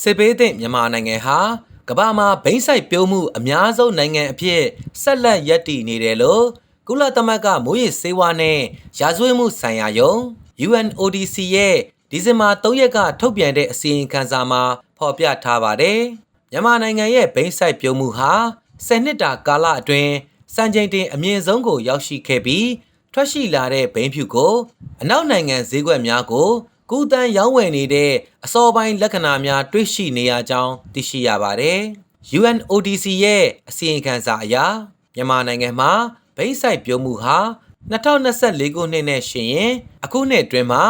စစ်ပေးသည့်မြန်မာနိုင်ငံဟာကမ္ဘာမှာဘိန်းစိုက်ပြုံးမှုအများဆုံးနိုင်ငံအဖြစ်ဆက်လက်ရည်တည်နေတယ်လို့ကုလသမဂ္ဂမိုးရေစေဝါနဲ့ရာဇဝတ်မှုဆိုင်ရာယုံ UNODC ရဲ့ဒီဇင်ဘာ3ရက်ကထုတ်ပြန်တဲ့အစီရင်ခံစာမှာဖော်ပြထားပါတယ်။မြန်မာနိုင်ငံရဲ့ဘိန်းစိုက်ပြုံးမှုဟာ10နှစ်တာကာလအတွင်းစံချိန်တင်အမြင့်ဆုံးကိုရောက်ရှိခဲ့ပြီးထွက်ရှိလာတဲ့ဘိန်းဖြူကိုအနောက်နိုင်ငံဈေးကွက်များကို ကူးတန်းရောင်းဝယ်နေတဲ့အစောပိုင်းလက္ခဏာများတွေ့ရှိနေရကြောင်းသိရှိရပါတယ်။ UNODC ရဲ့အစီရင်ခံစာအရမြန်မာနိုင်ငံမှာဘိန်းစိုက်ပြုံးမှုဟာ2024ခုနှစ်နဲ့ရှင်ရင်အခုနှစ်အတွင်းမှာ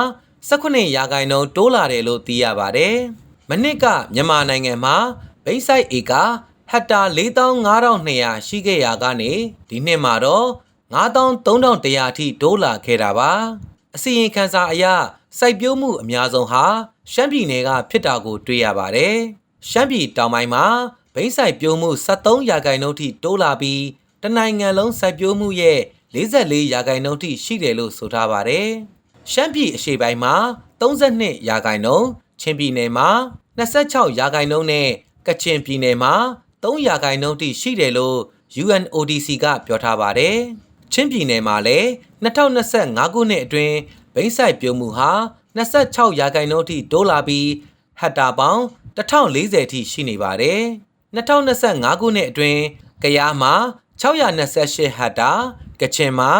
18ရာခိုင်နှုန်းတိုးလာတယ်လို့သိရပါတယ်။မနှစ်ကမြန်မာနိုင်ငံမှာဘိန်းစိုက်ဧကဟက်တာ45200ရှိခဲ့ရာကနေဒီနှစ်မှာတော့9300အထိတိုးလာခဲ့တာပါ။ အစီရင်ခံစာအရစိုက်ပျိုးမှုအများဆုံးဟာရှမ်းပြည်နယ်ကဖြစ်တာကိုတွေ့ရပါတယ်။ရှမ်းပြည်တောင်ပိုင်းမှာဘိန်းစိုက်ပျိုးမှု73ရာခိုင်နှုန်းထိတိုးလာပြီးတနိုင်ငံလုံးစိုက်ပျိုးမှုရဲ့44ရာခိုင်နှုန်းထိရှိတယ်လို့ဆိုထားပါတယ်။ရှမ်းပြည်အရှေ့ပိုင်းမှာ32ရာခိုင်နှုန်းချင်းပြည်နယ်မှာ26ရာခိုင်နှုန်းနဲ့ကချင်ပြည်နယ်မှာ3ရာခိုင်နှုန်းထိရှိတယ်လို့ UNODC ကပြောထားပါတယ်။ ချင်းပြည်နယ်မှာလည်း2025ခုနှစ်အတွင်းဘိန်းဆိုင်ပြုံမှုဟာ26ရာခိုင်နှုန်းထိတိုးလာပြီးဟက်တာပေါင်း1040ထိရှိနေပါတယ်။2025ခုနှစ်အတွင်းကယားမှာ628ဟက်တာကချင်မှာ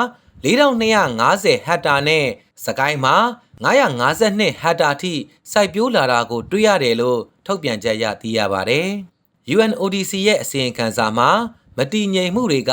4250ဟက်တာနဲ့စကိုင်းမှာ952ဟက်တာထိစိုက်ပျိုးလာတာကို တွေ့ရတယ်လို့ထုတ်ပြန်ချက်ရသိရပါတယ်။ UNODC ရဲ့အစီရင်ခံစာမှာမတည်ငြိမ်မှုတွေက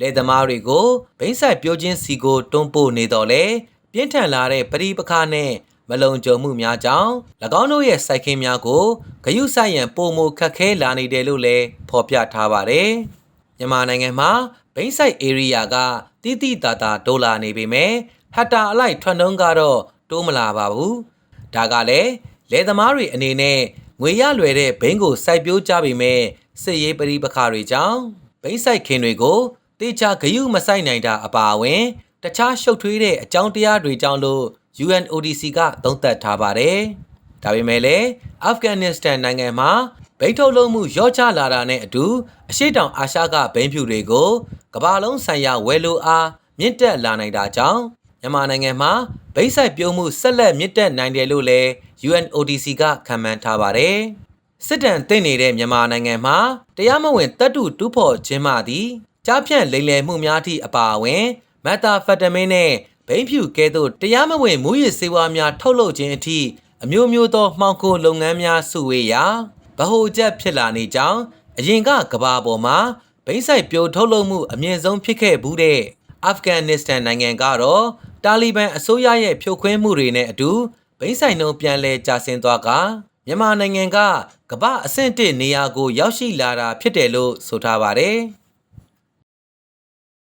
လယ်သမားတွေကိုဘိန်းဆိုင်ပြိုးခြင်းစီကိုတွန်းပို့နေတော့လေပြင်းထန်လာတဲ့ပရိပခနဲ့မလုံခြုံမှုများကြောင့်၎င်းတို့ရဲ့စိုက်ခင်းများကိုဂယုဆိုင်ရန်ပုံမခက်ခဲလာနေတယ်လို့လည်းဖော်ပြထားပါတယ်။မြန်မာနိုင်ငံမှာဘိန်းဆိုင် area ကတိတိတသာတိုးလာနေပေမဲ့ဟက်တာအလိုက်ထွက်နှုန်းကတော့တိုးမလာပါဘူး။ဒါကလည်းလယ်သမားတွေအနေနဲ့ငွေရလွယ်တဲ့ဘိန်းကိုစိုက်ပျိုးကြပေမဲ့စစ်ရေးပရိပခတွေကြောင့်ဘိန်းစိုက်ခင်းတွေကို တေချာဂယုမဆိုင်နိုင်တာအပါအဝင် တခြားရှုပ်ထွေးတဲ့အကြောင်းတရားတွေကြောင့်လို့ UNODC ကသုံးသပ်ထားပါတယ်။ဒါပေမဲ့လည်းအာဖဂန်နစ္စတန်နိုင်ငံမှာဘိန်းထုတ်လုပ်မှုရော့ချလာတာနဲ့အတူအရှိတောင်အာရှကဘိန်းဖြူတွေကိုကမ္ဘာလုံးဆိုင်ရာဝယ်လိုအားမြင့်တက်လာနိုင်တာကြောင့်မြန်မာနိုင်ငံမှာဘိန်းဆိုင်ပြုံးမှုဆက်လက်မြင့်တက်နိုင်တယ်လို့လည်း UNODC ကခန့်မှန်းထားပါတယ်။စစ်တမ်းသိနေတဲ့မြန်မာနိုင်ငံမှာတရားမဝင်တပ်တုတူးဖော်ခြင်းမှသည် ကြားဖြန့်လိမ်လည်မှုများသည့်အပါအဝင်မက်တာဖက်တမင်းနဲ့ဘိန်းဖြူကဲ့သို့တရားမဝင်မူရစ်ဆေးဝါးများထုတ်လုပ်ခြင်းအထိအမျိုးမျိုးသောမှောင်ခိုလုပ်ငန်းများစုဝေးရာဗဟိုချက်ဖြစ်လာနေကြောင်းအရင်ကကဘာပေါ်မှာဘိန်းဆိုင်ပြိုထုတ်လုပ်မှုအမြင့်ဆုံးဖြစ်ခဲ့ဘူးတဲ့အာဖဂန်နစ္စတန်နိုင်ငံကတော့တာလီဘန်အစိုးရရဲ့ဖြိုခွင်းမှုတွေနဲ့အတူဘိန်းဆိုင်နှုန်းပြန်လဲကျဆင်းသွားကမြန်မာနိုင်ငံကကမ္ဘာအဆင့်တစ်နေရာကို ရောက်ရှိလာတာဖြစ်တယ်လို့ဆိုထားပါတယ်။